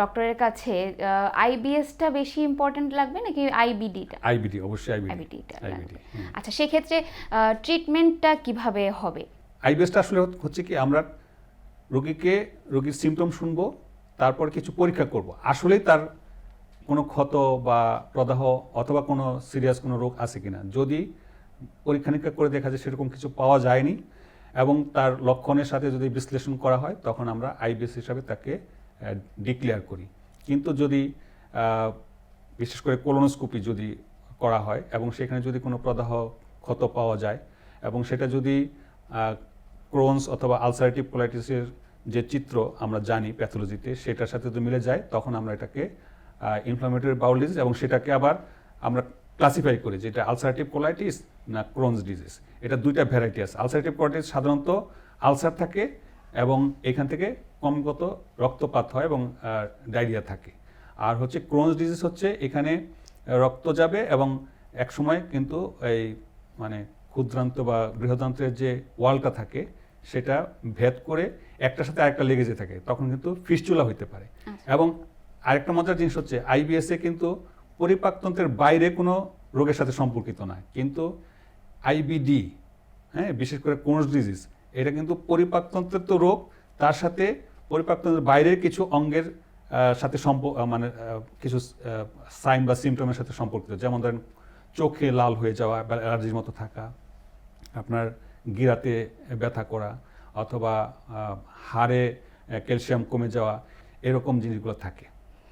ডক্টরের কাছে আইবিএসটা বেশি ইম্পর্ট্যান্ট লাগবে নাকি আইবিডিটা আইবিডি অবশ্যই আইবিডি আইবিডিটা আইবিডি আচ্ছা সেক্ষেত্রে ট্রিটমেন্টটা কীভাবে হবে? আইবিএসটা আসলে হচ্ছে কি আমরা রোগীকে রোগীর সিমটম শুনব তারপর কিছু পরীক্ষা করব। আসলেই তার কোনো ক্ষত বা প্রদাহ অথবা কোনো সিরিয়াস কোনো রোগ আছে কিনা। যদি পরীক্ষা নিরীক্ষা করে দেখা যায় সেরকম কিছু পাওয়া যায়নি এবং তার লক্ষণের সাথে যদি বিশ্লেষণ করা হয় তখন আমরা আইবিএস হিসাবে তাকে ডিক্লেয়ার করি। কিন্তু যদি বিশেষ করে কোলোনোস্কোপি যদি করা হয় এবং সেখানে যদি কোনো প্রদাহ ক্ষত পাওয়া যায় এবং সেটা যদি ক্রোনস অথবা আলসারেটিভ কোলাইটিসের যে চিত্র আমরা জানি প্যাথোলজিতে, সেটার সাথে যদি মিলে যায়, তখন আমরা এটাকে ইনফ্লামেটরি বাউল ডিজিজ এবং সেটাকে আবার আমরা ক্লাসিফাই করি যে এটা আলসারেটিভ কোলাইটিস না ক্রোনস ডিজিজ এটা দুইটা ভ্যারাইটি আছে আলসারেটিভ কোলাইটিস সাধারণত আলসার থাকে এবং এখান থেকে ক্রমাগত রক্তপাত হয় এবং ডায়রিয়া থাকে। আর হচ্ছে ক্রোনস ডিজিজ হচ্ছে এখানে রক্ত যাবে এবং একসময় কিন্তু এই মানে ক্ষুদ্রান্ত বা বৃহদান্ত্রের যে ওয়ালটা থাকে সেটা ভেদ করে একটার সাথে আরেকটা লেগে যেতে থাকে। তখন কিন্তু ফিস্চুলা হইতে পারে। এবং আরেকটা মজার জিনিস হচ্ছে আইবিএসএ কিন্তু পরিপাকতন্ত্রের বাইরে কোনো রোগের সাথে সম্পর্কিত নয়। কিন্তু আইবিডি হ্যাঁ বিশেষ করে কোনস ডিজিজ এটা কিন্তু পরিপাকতন্ত্রের তো রোগ তার সাথে পরিপাকতন্ত্রের বাইরের কিছু অঙ্গের সাথে সম্পর্ক মানে কিছু সাইন বা সিমটমের সাথে সম্পর্কিত। যেমন ধরেন, চোখে লাল হয়ে যাওয়া বা অ্যালার্জির মতো থাকা, আপনার গিরাতে ব্যথা করা, অথবা হাড়ে ক্যালসিয়াম কমে যাওয়া, এরকম জিনিসগুলো থাকে।